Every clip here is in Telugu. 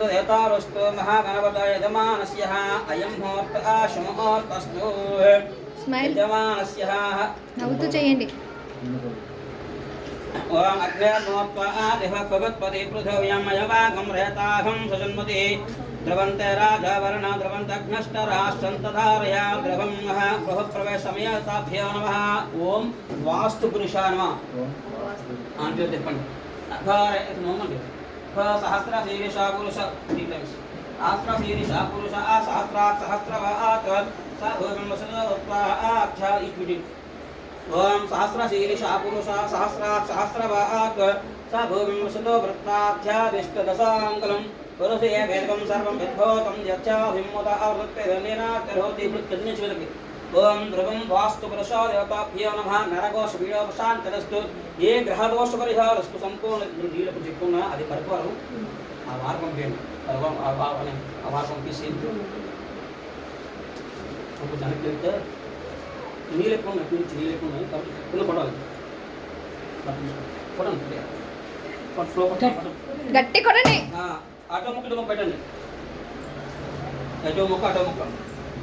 దేవతారస్తు మహాగణపత యజమానస్య అయం ముహూర్త శుభముహూర్తస్తు స్మైల్. యజమానస్య. నవ్వుతూ చేయండి. ఓం అగ్నేర్నోత్వా దేవ భగవత్పతి పృథివ్యాం అయవాగం రేతాహం సజన్మతి. ద్రవంతే రాజావరణ ద్రవంతఘ్నష్టరాష్ట్రంతధారయా ద్రవం గృహప్రవేశమయతాభ్యో నమ ఓం వాస్తు పురుషా నమ అంటే చెప్పండి నోమండి సహస్ర శీర్ష పురుష త్రీ టైమ్స్ సహస్ర శీర్ష పురుష సహస్రాత్ సహస్రవాత్ స భూమిం వసుదోత్వాఖ్యా ఈక్విటీ ఓం సహస్ర శీర్ష పురుష పురుషే వేదకం సర్వం యద్భూతం యచ్చాభిముత ఆవృత్తిర్నిరాతిర్హోతి మృత్యున్యశ్వరకి ఓం ధ్రువం వాస్తు పురుషో దేవతాభ్యో నమ నరకోశ పీడోపశాంతరస్తు ఏ గ్రహదోష పరిహారస్తు సంపూర్ణ నీళ్ళకు చెప్పుకున్నా అది పరిపాలన ఆ మార్గం పర్వం ఆ మార్గం తీసి ఒక జనకి వెళ్తే నీళ్ళు ఎక్కువ ఉన్నాయి పిలిచి నీళ్ళు ఎక్కువ ఉన్నాయి కాబట్టి కింద పడాలి పడండి ఫ్లో పట్టు గట్టి కొడండి ఆటో ముక్క ఇటు పెట్టండి. ఎటో ముక్క అటో ముక్క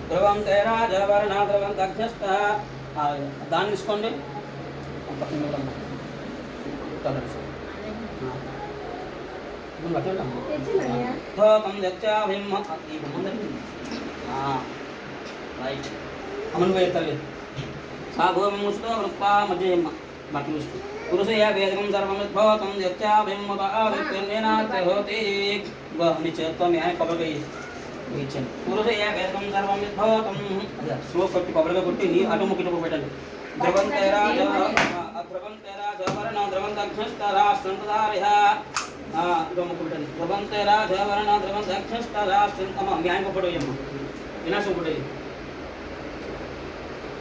ధ్రువం తేరా జలవరణ దగ్ధస్థ ఆ, దాన్ని తీసుకోండి. ఆ పక్కన మీద ఉన్న కలర్స్. ఆ. ఇప్పుడు పట్టండి అమ్మ. ధోకం యచ్చాభిమ్మ ఈ ముందండి రైట్ అమలు వేయ తల్లి సా భూమిముష్తో వృత్తా మధ్యమ్మ మట్టి ముష్టి పురుషయ వేదకం సర్వమిద్భవతం యచ్చాభిమ్మత ఆవిత్యన్నేనాత్యహోతి నీ చేత్తో మీ ఆయన కొబ్బరికాయ ఇచ్చాను పురుషయ వేదకం సర్వమిద్భవతం అదే స్లో కొట్టి కొబ్బరిగా కొట్టి నీ అటు ముక్కి ఇటు పెట్టండి ద్రవంతేరా ద్రవంతేరా జవరణ ద్రవంతక్షస్తరా సంతదారిహ ఇదో ముక్కు పెట్టండి ద్రవంతేరా జవరణ ద్రవంతక్షస్తరా సంతమ మీ ఆయన కొప్పడు అమ్మ వినాశం కొట్టేది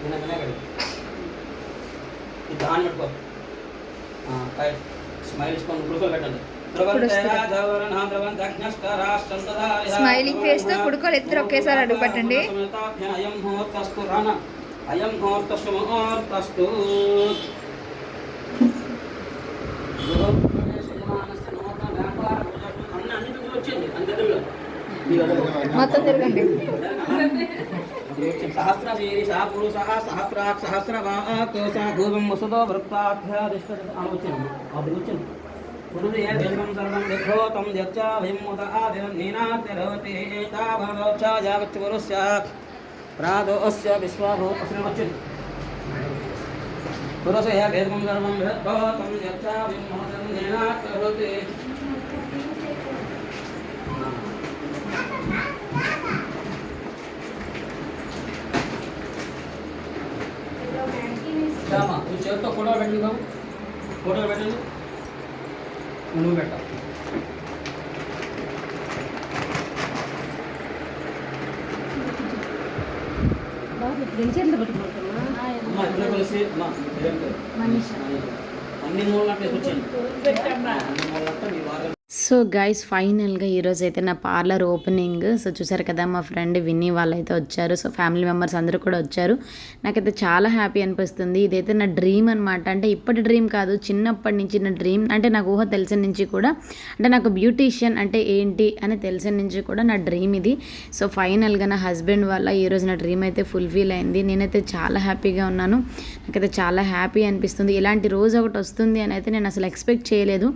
వినా వినాగడి ఇది దాన్ని పెట్టుకో స్మైల్ ఇసుకొని గుడుకలు పెట్టండి స్మైలింగ్ ఫేస్తో కుడుకోలు ఎత్తురు ఒకేసారి అడుగు పెట్టండి. మొత్తం తిరగండి. सहस्रशीरी सः पुरुषः सहस्रात् सहस्रवाक् सः पूर्वं वसुतो भक्ताभ्यादिष्टनुचिनम् अभिरुचिन् पुरुषेभ्यं सर्वं दिखो तं यच्चाभिमुत आदिवन्नीनातिरवति एतावरोक्षा जागच्छ पुरुष्य प्रादोऽस्य विश्वाभूतश्रीवचिन् पुरुषः भेदं सर्वं भेदो तं यच्चाभिमुत नीनातिरवति రామా నువ్వు చేతితో ఫోటో పెట్టండి బాబు ఫోటో పెట్టండి నువ్వు పెట్ట అమ్మా ఇద్దరు కలిసి అమ్మా అన్ని గంటలకు వచ్చాను అన్ని గంటలు మీ వారం సో గైస్ ఫైనల్గా ఈరోజు అయితే నా పార్లర్ ఓపెనింగ్ సో చూసారు కదా మా ఫ్రెండ్ విన్నీ వాళ్ళైతే వచ్చారు. సో ఫ్యామిలీ మెంబర్స్ అందరూ కూడా వచ్చారు. నాకైతే చాలా హ్యాపీ అనిపిస్తుంది. ఇదైతే నా డ్రీమ్ అనమాట అంటే ఇప్పటి డ్రీమ్ కాదు చిన్నప్పటి నుంచి నా డ్రీమ్ అంటే నాకు ఊహ తెలిసిన నుంచి కూడా అంటే నాకు బ్యూటీషియన్ అంటే ఏంటి అని తెలిసిన నుంచి కూడా నా డ్రీమ్ ఇది. సో ఫైనల్గా నా హస్బెండ్ వల్ల ఈరోజు నా డ్రీమ్ అయితే ఫుల్ఫిల్ అయింది. నేనైతే చాలా హ్యాపీగా ఉన్నాను. నాకైతే చాలా హ్యాపీ అనిపిస్తుంది. ఇలాంటి రోజు ఒకటి వస్తుంది అని అయితే నేను అసలు ఎక్స్పెక్ట్ చేయలేదు.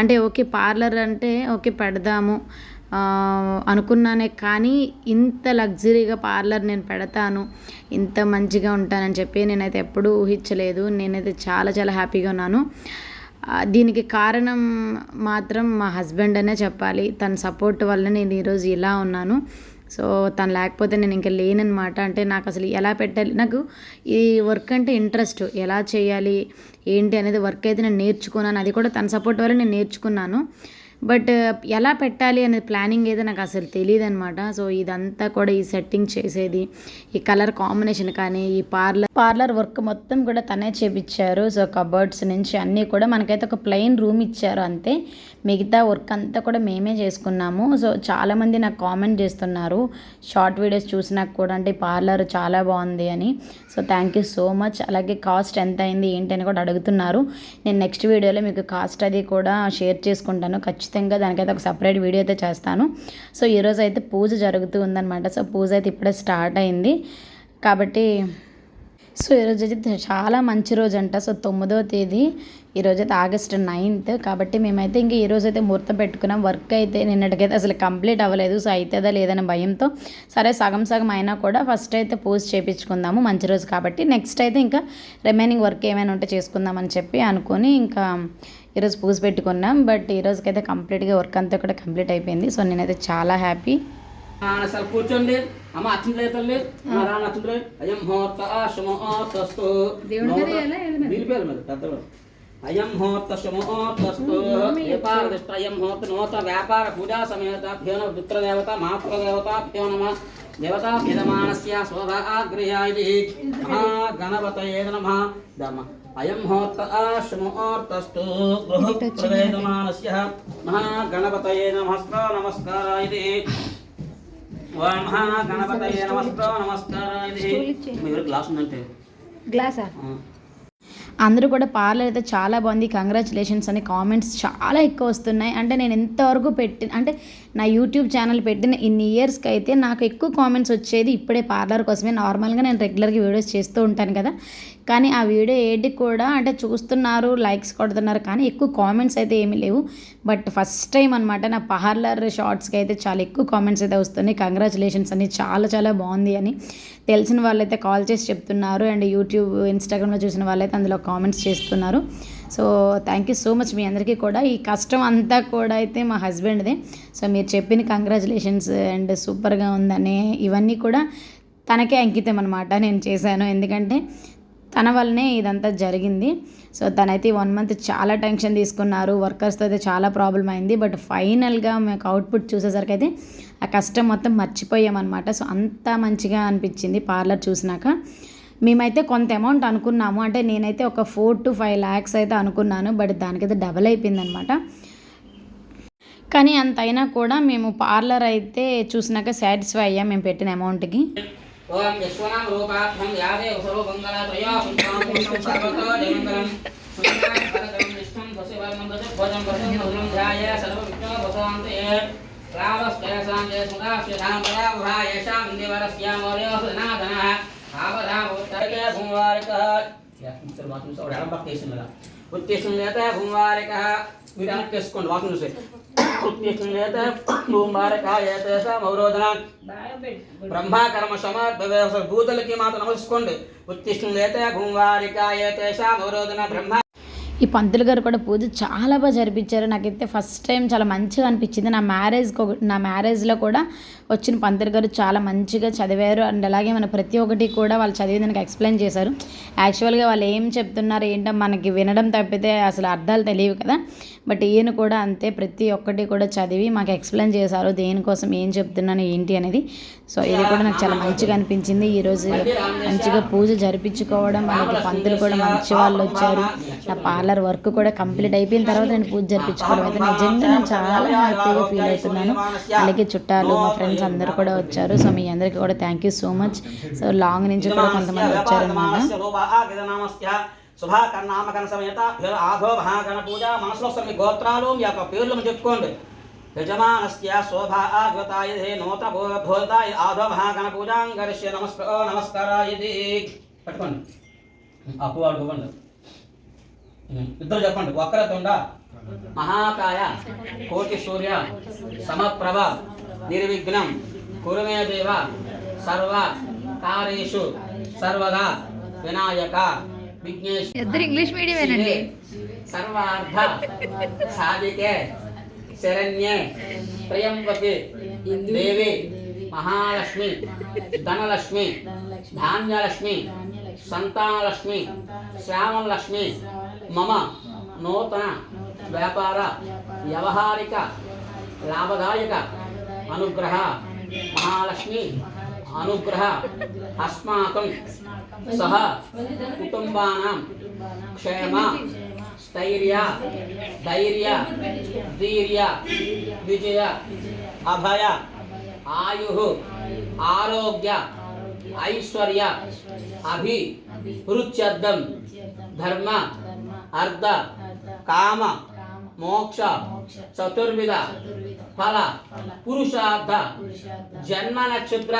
అంటే ఓకే పార్లర్ అంటే ఓకే పెడదాము. అనుకున్నానే కానీ ఇంత లగ్జరీగా పార్లర్ నేను పెడతాను ఇంత మంచిగా ఉంటానని చెప్పి నేనైతే ఎప్పుడూ ఊహించలేదు. నేనైతే చాలా చాలా హ్యాపీగా ఉన్నాను. దీనికి కారణం మాత్రం మా హస్బెండ్ అనే చెప్పాలి. తన సపోర్ట్ వల్ల నేను ఈరోజు ఇలా ఉన్నాను. సో తను లేకపోతే నేను ఇంకా లేనమాట అంటే నాకు అసలు ఎలా పెట్టాలి? నాకు ఈ వర్క్ అంటే ఇంట్రెస్ట్. ఎలా చేయాలి? ఏంటి అనేది వర్క్ అయితే నేను నేర్చుకున్నాను. అది కూడా తన సపోర్ట్ వల్ల నేను నేర్చుకున్నాను. బట్ ఎలా పెట్టాలి అనే ప్లానింగ్ ఏదో నాకు అసలు తెలియదు అనమాట సో ఇదంతా కూడా ఈ సెట్టింగ్ చేసేది ఈ కలర్ కాంబినేషన్ కానీ ఈ పార్లర్ పార్లర్ వర్క్ మొత్తం కూడా తనే చేపించారు సో కబర్డ్స్ నుంచి అన్నీ కూడా మనకైతే ఒక ప్లెయిన్ రూమ్ ఇచ్చారు అంతే. మిగతా వర్క్ అంతా కూడా మేమే చేసుకున్నాము. సో చాలామంది నాకు కామెంట్ చేస్తున్నారు షార్ట్ వీడియోస్ చూసినాక కూడా అంటే పార్లర్ చాలా బాగుంది అని. So thank you so much అలాగే కాస్ట్ ఎంత అయింది ఏంటి అని కూడా అడుగుతున్నారు. నేను నెక్స్ట్ వీడియోలో మీకు కాస్ట్ అది కూడా షేర్ చేసుకుంటాను. ఖచ్చితంగా ఖచ్చితంగా దానికైతే ఒక సపరేట్ వీడియో అయితే చేస్తాను. సో ఈరోజు అయితే పూజ జరుగుతూ ఉందన్నమాట. సో పూజ అయితే ఇప్పుడే స్టార్ట్ అయింది. కాబట్టి సో ఈరోజు అయితే చాలా మంచి రోజు అంట. సో తొమ్మిదో తేదీ ఈరోజు అయితే ఆగస్ట్ నైన్త్. కాబట్టి మేమైతే ఇంకా ఈరోజు అయితే ముహూర్తం పెట్టుకున్నాం. వర్క్ అయితే నిన్నటికైతే అసలు కంప్లీట్ అవ్వలేదు. సో అవుతుందా లేదనే భయంతో. సరే సగం సగం అయినా కూడా ఫస్ట్ అయితే పూజ చేయించుకుందాము మంచి రోజు కాబట్టి నెక్స్ట్ అయితే ఇంకా రిమైనింగ్ వర్క్ ఏమైనా ఉంటే చేసుకుందామని చెప్పి అనుకొని ఇంకా ఈరోజు పూజ పెట్టుకున్నాం బట్ ఈ రోజుకైతే కంప్లీట్గా వర్క్ అంతా కూడా కంప్లీట్ అయిపోయింది. సో నేనైతే చాలా హ్యాపీ. అసలు కూర్చోండి. అమ్మ అచ్చింది తల్లి. అచ్చింది అయం? నిలిపేయాలి మరి? పెద్దవాడు. అయం ముహూర్త శుమోర్తస్తు వ్యాపార దిష్ట అయం ముహూర్త నూతన వ్యాపార పూజా సమేత భ్యోన పుత్రదేవత మాతృదేవత భ్యో నమ. దేవతా యజమానస్య స్వభాగ్రయాయి మహాగణపతయే నమ. దమ. అయం ముహూర్త శుమోర్తస్తు గృహ ప్రవేదమానస్య మహాగణపతయే నమస్కార నమస్కారాయ ఓం మహాగణపతయే నమస్కార నమస్కారాయ మీ దగ్గర గ్లాస్ ఉందంటే గ్లాసా. అందరూ కూడా పార్లర్ అయితే చాలా బాగుంది. కంగ్రాచులేషన్స్ అని కామెంట్స్ చాలా ఎక్కువ వస్తున్నాయి. అంటే నేను ఎంతవరకు పెట్టిన అంటే నా యూట్యూబ్ ఛానల్ పెట్టిన ఇన్ని ఇయర్స్కి అయితే నాకు ఎక్కువ కామెంట్స్ వచ్చేది ఇప్పుడే పార్లర్ కోసమే. నార్మల్గా నేను రెగ్యులర్గా వీడియోస్ చేస్తూ ఉంటాను కదా. కానీ ఆ వీడియో ఏడికి కూడా అంటే చూస్తున్నారు లైక్స్ కొడుతున్నారు కానీ ఎక్కువ కామెంట్స్ అయితే ఏమీ లేవు. బట్ ఫస్ట్ టైం అనమాట నా పార్లర్ షార్ట్స్కి అయితే చాలా ఎక్కువ కామెంట్స్ అయితే వస్తున్నాయి. కంగ్రాచులేషన్స్ అని చాలా చాలా బాగుంది అని. తెలిసిన వాళ్ళైతే కాల్ చేసి చెప్తున్నారు అండ్ యూట్యూబ్ ఇన్స్టాగ్రామ్లో చూసిన వాళ్ళైతే అందులో కామెంట్స్ చేస్తున్నారు. So thank you so much మీ అందరికీ కూడా. ఈ కష్టం అంతా కూడా అయితే మా హస్బెండ్దే. సో మీరు చెప్పిన కంగ్రాచులేషన్స్ అండ్ సూపర్గా ఉందని ఇవన్నీ కూడా తనకే అంకితం అనమాట నేను చేశాను. ఎందుకంటే తన వల్లనే ఇదంతా జరిగింది. సో తనైతే వన్ మంత్ చాలా టెన్షన్ తీసుకున్నారు. వర్కర్స్తో అయితే చాలా ప్రాబ్లం అయింది. బట్ ఫైనల్గా మాకు అవుట్పుట్ చూసేసరికి అయితే ఆ కష్టం మొత్తం మర్చిపోయామన్నమాట. సో అంత మంచిగా అనిపించింది పార్లర్ చూసినాక. మేమైతే కొంత అమౌంట్ అనుకున్నాము. అంటే నేనైతే ఒక ఫోర్ టు ఫైవ్ ల్యాక్స్ అయితే అనుకున్నాను. బట్ దానికైతే డబల్ అయిపోయిందనమాట కానీ అంతైనా కూడా మేము పార్లర్ అయితే చూసినాక సాటిస్ఫై అయ్యాం. మేము పెట్టిన అమౌంట్కి. ओम यश्वनां रूपार्थं यादेव सर्वमङ्गलात्रयापुण्डां सर्वतोजयमङ्गलं सुन्दरं निष्ठं दशवर्णं दशभोजं वर्षं मधुरं ध्याय सर्वविघ्नोपशान्तये रामस्तेषां जय सुराक्षसां परावहा येषां निवरस्यामोर्योसनाधनः आवधामोत्तरके भूवारिकः उत्तेशं यतः भूवारिकः विधानं केस्कोण्ड् वाक्नुसे ఆవధామోత్తరకే భూవారిక ఇద్దరు వాసన చూసి ఎడం పక్క వేసింది ఉత్తేసం లేత భూవారిక మీరు వెనక్కి ఈ పంతులు గారు కూడా పూజ చాలా బాగా జరిపించారు. నాకైతే ఫస్ట్ టైం చాలా మంచిగా అనిపించింది. నా మ్యారేజ్కి నా మ్యారేజ్లో కూడా వచ్చిన పంతులు గారు చాలా మంచిగా చదివారు. అండ్ అలాగే మన ప్రతి ఒక్కటి కూడా వాళ్ళు చదివి దానికి ఎక్స్ప్లెయిన్ చేశారు. యాక్చువల్గా వాళ్ళు ఏం చెప్తున్నారు ఏంటో మనకి వినడం తప్పితే అసలు అర్థాలు తెలియవు కదా. బట్ ఈయన కూడా అంతే ప్రతి ఒక్కటి కూడా చదివి మాకు ఎక్స్ప్లెయిన్ చేశారు దేనికోసం ఏం చెప్తున్నాను ఏంటి అనేది. సో ఇది కూడా నాకు చాలా మంచిగా అనిపించింది. ఈరోజు మంచిగా పూజ జరిపించుకోవడం అలాగే పంతులు కూడా మంచి వాళ్ళు వచ్చారు. నా పార్లర్ వర్క్ కూడా కంప్లీట్ అయిపోయిన తర్వాత నేను పూజ జరిపించుకోవడం అయితే నిజంగా నేను చాలా హ్యాపీగా ఫీల్ అవుతున్నాను. అలాగే చుట్టాలు మా ఫ్రెండ్స్ అందరు కూడా వచ్చారు. సో మీ అందరికీ కూడా thank you so much so long నుంచి కూడా కొంతమంది వచ్చారనమాట శుభాకర్ణామకరణ సమేత ఆధో మహాగణ పూజ మనసులో వస్తున్న మీ గోత్రాలు మీ యొక్క పేర్లను చెప్పుకోండి. యజమానస్య శోభాగతాయ నూత భూతాయ ఆధో మహాగణ పూజాంగరిష్య నమస్కార నమస్కారాయ పట్టుకోండి. అప్పు వాడుకోండి ఇద్దరు చెప్పండి. వక్రతుండ మహాకాయ కోటి సూర్య సమప్రభ నిర్విఘ్నం కురుమే దేవ సర్వ కార్యేషు సర్వదా వినాయక విఘ్నేష్. ఇద్దరు ఇంగ్లీష్ మీడియమేనండి. సర్వార్థ సాధికే. శరణ్యే ప్రియంవతి దేవి మహాలక్ష్మి ధనలక్ష్మి ధాన్యలక్ష్మి సంతానలక్ష్మి శ్యామలక్ష్మి మమ నూతన వ్యాపార వ్యవహారిక లాభదాయక అనుగ్రహ మహాలక్ష్మి అనుగ్రహ అస్మాకం సహ కుటుంబానాం క్షేమ స్థైర్య ధైర్య ధీర్య విజయ అభయ ఆయు ఆరోగ్య ఐశ్వర్య అభి వృత్యర్థం ధర్మ అర్ధ కామ మోక్ష చతుర్విధ ఫల పురుషార్థ జన్మ నక్షత్ర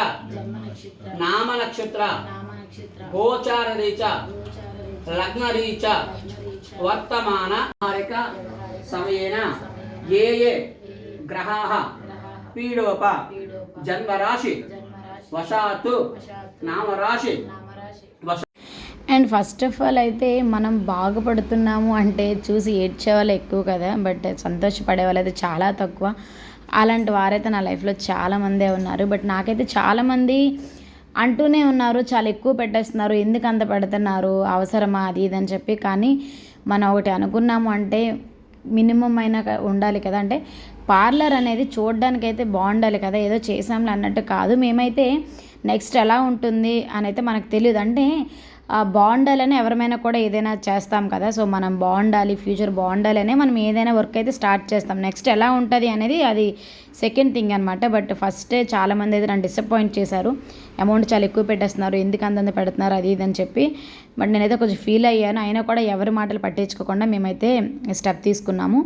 నామ నక్షత్ర గోచార రీచ లగ్న రీచ వర్తమాన హారిక సమయేన ఏ ఏ గ్రహాः పీడోప జన్మరాశి వశాత్తు నామరాశి వశ అండ్ ఫస్ట్ ఆఫ్ ఆల్ అయితే మనం బాగుపడుతున్నాము అంటే చూసి ఏడ్చే వాళ్ళు ఎక్కువ కదా బట్ సంతోషపడే వాళ్ళు అయితే చాలా తక్కువ. అలాంటి వారైతే నా లైఫ్లో చాలామందే ఉన్నారు. బట్ నాకైతే చాలామంది అంటూనే ఉన్నారు చాలా ఎక్కువ పెట్టేస్తున్నారు ఎందుకు అంత పెడుతున్నారు అవసరమా అది ఇది అని చెప్పి. కానీ మనం ఒకటి అనుకున్నాము అంటే మినిమం అయినా ఉండాలి కదా. అంటే పార్లర్ అనేది చూడడానికైతే బాగుండాలి కదా. ఏదో చేసాంలే అన్నట్టు కాదు. మేమైతే నెక్స్ట్ ఎలా ఉంటుంది అని అయితే మనకు తెలియదు అంటే బాగుండాలని ఎవరమైనా కూడా ఏదైనా చేస్తాం కదా సో మనం బాగుండాలి ఫ్యూచర్ బాగుండాలనే మనం ఏదైనా వర్క్ అయితే స్టార్ట్ చేస్తాం. నెక్స్ట్ ఎలా ఉంటుంది అనేది అది సెకండ్ థింగ్ అనమాట బట్ ఫస్టే చాలామంది అయితే నన్ను డిసప్పాయింట్ చేశారు. అమౌంట్ చాలా ఎక్కువ పెట్టేస్తున్నారు ఎందుకు అంతంత పెడుతున్నారు అది ఇది అని చెప్పి. బట్ నేనైతే కొంచెం ఫీల్ అయ్యాను. అయినా కూడా ఎవరి మాటలు పట్టించుకోకుండా మేమైతే స్టెప్ తీసుకున్నాము.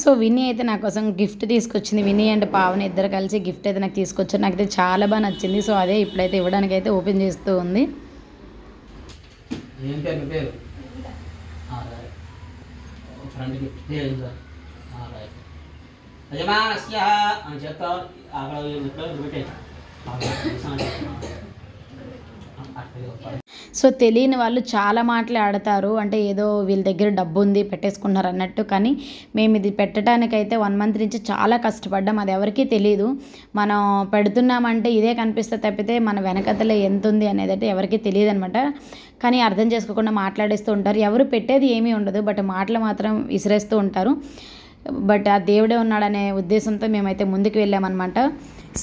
సో విన్నీ అయితే నా కోసం గిఫ్ట్ తీసుకొచ్చింది. విన్నీ అండ్ పావని ఇద్దరు కలిసి గిఫ్ట్ అయితే నాకు తీసుకొచ్చారు. నాకైతే చాలా బాగా నచ్చింది. సో అదే ఇప్పుడైతే ఇవ్వడానికి అయితే ఓపెన్ చేస్తూ ఉంది. ఏం పేరు? మీ పేరు? ఆ, రైట్. పేరు సార్. రైట్. యజమానస్య అని చెప్తా అక్కడ పెట్టే సో తెలియని వాళ్ళు చాలా మాటలు ఆడతారు. అంటే ఏదో వీళ్ళ దగ్గర డబ్బు ఉంది పెట్టేసుకున్నారు అన్నట్టు. కానీ మేము ఇది పెట్టడానికైతే వన్ మంత్ నుంచి చాలా కష్టపడ్డాం. అది ఎవరికీ తెలియదు మనం పెడుతున్నామంటే ఇదే కనిపిస్తే తప్పితే మన వెనకతలో ఎంత ఉంది అనేది అయితే ఎవరికీ తెలియదు అనమాట కానీ అర్థం చేసుకోకుండా మాట్లాడేస్తూ ఉంటారు. ఎవరు పెట్టేది ఏమీ ఉండదు. బట్ మాటలు మాత్రం విసిరేస్తూ ఉంటారు. బట్ ఆ దేవుడే ఉన్నాడనే ఉద్దేశంతో మేమైతే ముందుకు వెళ్ళామన్నమాట.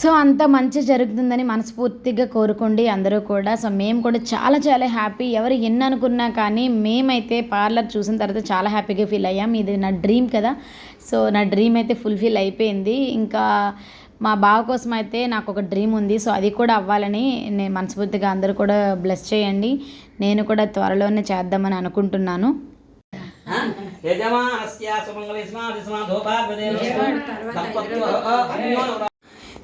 సో అంత మంచి జరుగుతుందని మనస్ఫూర్తిగా కోరుకోండి అందరూ కూడా. సో మేము కూడా చాలా చాలా హ్యాపీ. ఎవరు ఎన్ని అనుకున్నా కానీ మేమైతే పార్లర్ చూసిన తర్వాత చాలా హ్యాపీగా ఫీల్ అయ్యాం. ఇది నా డ్రీమ్ కదా. సో నా డ్రీమ్ అయితే ఫుల్ఫిల్ అయిపోయింది. ఇంకా మా బావ కోసం అయితే నాకు ఒక డ్రీమ్ ఉంది. సో అది కూడా అవ్వాలని నేను మనస్ఫూర్తిగా అందరూ కూడా బ్లెస్ చేయండి. నేను కూడా త్వరలోనే చేద్దామని అనుకుంటున్నాను. యజమానస్య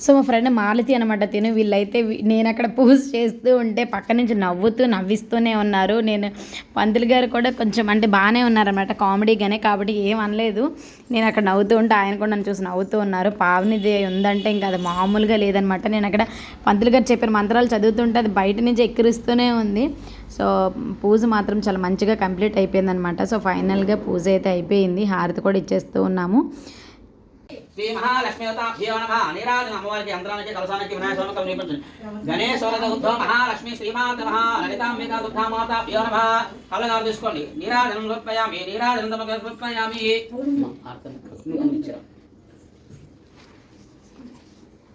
సో మా ఫ్రెండ్ మాలతి అనమాట తిను వీళ్ళైతే నేను అక్కడ పూజ చేస్తూ ఉంటే పక్క నుంచి నవ్వుతూ నవ్విస్తూనే ఉన్నారు. నేను పంతులు గారు కూడా కొంచెం అంటే బాగానే ఉన్నారనమాట కామెడీగానే కాబట్టి ఏం అనలేదు. నేను అక్కడ నవ్వుతూ ఉంటే ఆయన కూడా నన్ను చూసి నవ్వుతూ ఉన్నారు. పావనిది ఉందంటే ఇంకా అది మామూలుగా లేదనమాట నేను అక్కడ పంతులు గారు చెప్పిన మంత్రాలు చదువుతుంటే అది బయట నుంచి ఎక్కిరిస్తూనే ఉంది. సో పూజ మాత్రం చాలా మంచిగా కంప్లీట్ అయిపోయిందనమాట సో ఫైనల్గా పూజ అయితే అయిపోయింది. హారతి కూడా ఇచ్చేస్తూ ఉన్నాము. శ్రీ మహాలక్ష్మీవతాభ్యో నమ నీరాజు అమ్మవారికి యంత్రానికి కలసానికి వినాయక స్వామి కవి ఉద్ధవ మహాలక్ష్మి శ్రీమాత మహా లలితాంబికా దుర్గా మాతాభ్యో నమ కళ్ళగారు తీసుకోండి నీరాజనం సమర్పయామి నీరాజనం సమర్పయామి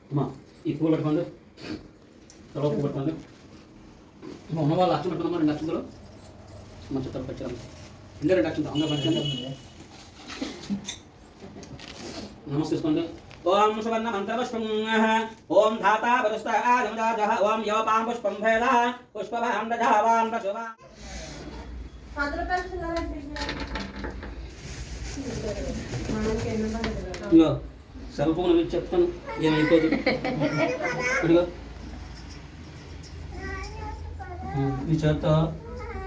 అమ్మా ఈ పూలు పట్టుకోండి తర్వాత పువ్వు పట్టుకోండి ఉన్న వాళ్ళు అచ్చం పెట్టుకుందాం రెండు అక్షంతలు మంచి తరపు వచ్చారు ఇంకా రెండు అక్షంతలు అందరూ పెట్టండి నమస్కరిసుకోండి ఓం సువర్ణ మంత్రపుష్పం ఓం ధాతా వరుష్ట ఆదిమజాజ ఓం యోపాం పుష్పం భేద పుష్పభాండజావాన్ పశువా ఇగో సెల్ ఫోన్ మీకు చెప్తాను ఏమైపోదు ఇదిగో మీ చేత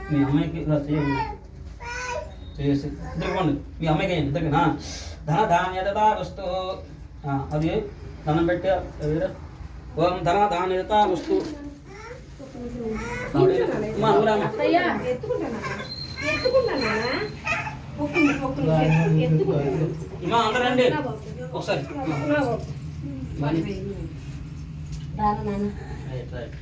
మీ అమ్మాయికి ఇలా చేయండి చేసి ఇద్దరుకోండి మీ అమ్మాయికి వేయండి ఇద్దరికి ధన ధాన్యత వస్తు. ఆ, అది ధనం పెట్టి ఓం ధన ధాన్యత వస్తు. అమ్మా, నువ్వు రామ్మా. అమ్మా, అందరూ రండి. ఒకసారి. Right, right.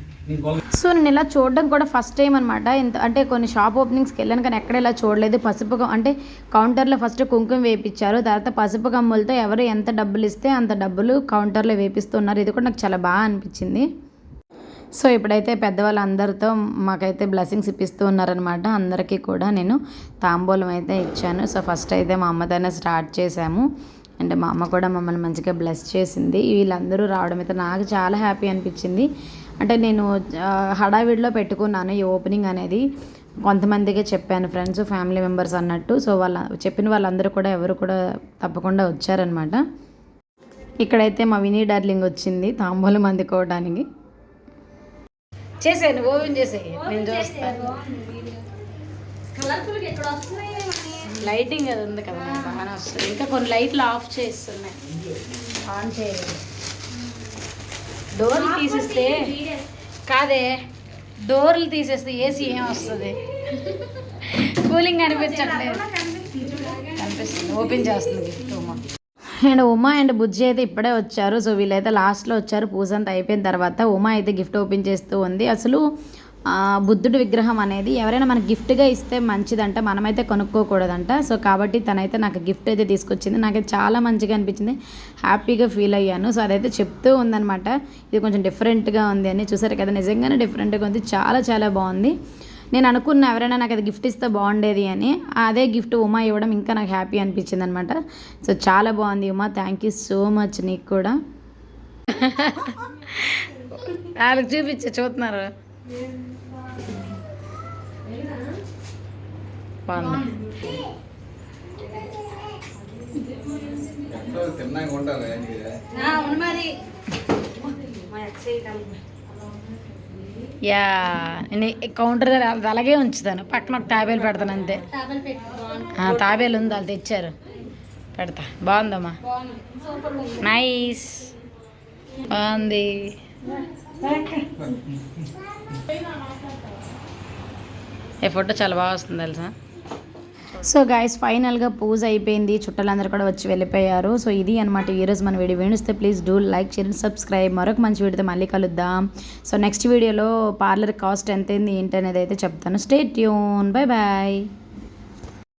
సో నేను ఇలా చూడడం కూడా ఫస్ట్ టైం అనమాట ఇంత అంటే కొన్ని షాప్ ఓపెనింగ్స్కి వెళ్ళాను కానీ ఎక్కడ ఇలా చూడలేదు. పసుపు అంటే కౌంటర్లో ఫస్ట్ కుంకుమ వేపించారు తర్వాత పసుపు కమ్ములతో ఎవరు ఎంత డబ్బులు ఇస్తే అంత డబ్బులు కౌంటర్లో వేపిస్తున్నారు. ఇది కూడా నాకు చాలా బాగా అనిపించింది. సో ఇప్పుడైతే పెద్దవాళ్ళు అందరితో మాకైతే బ్లెస్సింగ్స్ ఇప్పిస్తూ ఉన్నారనమాట అందరికీ కూడా నేను తాంబూలం అయితే ఇచ్చాను. సో ఫస్ట్ అయితే మా అమ్మతోనే స్టార్ట్ చేశాము అంటే మా అమ్మ కూడా మమ్మల్ని మంచిగా బ్లెస్ చేసింది. వీళ్ళందరూ రావడం అయితే నాకు చాలా హ్యాపీ అనిపించింది. అంటే నేను హడావిడిలో పెట్టుకున్నాను ఈ ఓపెనింగ్ అనేది. కొంతమందికి చెప్పాను ఫ్రెండ్స్ ఫ్యామిలీ మెంబర్స్ అన్నట్టు. సో వాళ్ళ చెప్పిన వాళ్ళందరూ కూడా ఎవరు కూడా తప్పకుండా వచ్చారనమాట ఇక్కడైతే మా వినీ డార్లింగ్ వచ్చింది తాంబూలం అందుకోవడానికి. చేసేయండి ఓపెన్ చేసేయి నేను చూస్తాను కలర్ఫుల్ ఎక్కడ వస్తున్నాయి లైటింగ్ అది ఉంది కదా బాగానే వస్తుంది. ఇంకా కొన్ని లైట్లు ఆఫ్ చేస్తున్నాయి. ఆన్ చేయలేదు డోర్లు తీసేస్తే కాదే డోర్లు తీసేస్తే ఏసీ ఏం వస్తుంది? కూలింగ్ అనిపించట్లేదు. కనిపిస్తుంది. ఓపెన్ చేస్తుంది ఉమా. అండ్ ఉమా అండ్ బుజ్జి అయితే ఇప్పుడే వచ్చారు. సో వీళ్ళైతే లాస్ట్లో వచ్చారు. పూజ అంతా అయిపోయిన తర్వాత ఉమా అయితే గిఫ్ట్ ఓపెన్ చేస్తూ ఉంది. అసలు బుద్ధుడి విగ్రహం అనేది ఎవరైనా మనకి గిఫ్ట్గా ఇస్తే మంచిదంట మనమైతే కొనుక్కోకూడదంట. సో కాబట్టి తనైతే నాకు గిఫ్ట్ అయితే తీసుకొచ్చింది. నాకైతే చాలా మంచిగా అనిపించింది. హ్యాపీగా ఫీల్ అయ్యాను. సో అదైతే చెప్తూ ఉందనమాట ఇది కొంచెం డిఫరెంట్గా ఉంది అని. చూసారు కదా నిజంగానే డిఫరెంట్గా ఉంది. చాలా చాలా బాగుంది. నేను అనుకున్న ఎవరైనా నాకు అది గిఫ్ట్ ఇస్తే బాగుండేది అని అదే గిఫ్ట్ ఉమా ఇవ్వడం ఇంకా నాకు హ్యాపీ అనిపించింది అనమాట సో చాలా బాగుంది Uma. Thank you so much నీకు కూడా. వాళ్ళకి చూపించే చూస్తున్నారు. యా నేను కౌంటర్ దగ్గర అది అలాగే ఉంచుతాను. పక్కన ఒక తాబేలు పెడతాను అంతే. తాబేలు ఉంది వాళ్ళు తెచ్చారు. పెడతా. బాగుందమ్మా. నైస్. బాగుంది. ఈ ఫోటో చాలా బాగా వస్తుంది తెలుసా? సో గైస్ ఫైనల్గా పూజ అయిపోయింది. చుట్టాలందరూ కూడా వచ్చి వెళ్ళిపోయారు. సో ఇది అనమాట ఈరోజు మన video. వేణిస్తే please do like share subscribe మరొక మంచి వీడియోతో మళ్ళీ కలుద్దాం. సో నెక్స్ట్ వీడియోలో పార్లర్ కాస్ట్ ఎంత ఏంటి ఏంటి అనేది అయితే చెప్తాను. Stay tune bye bye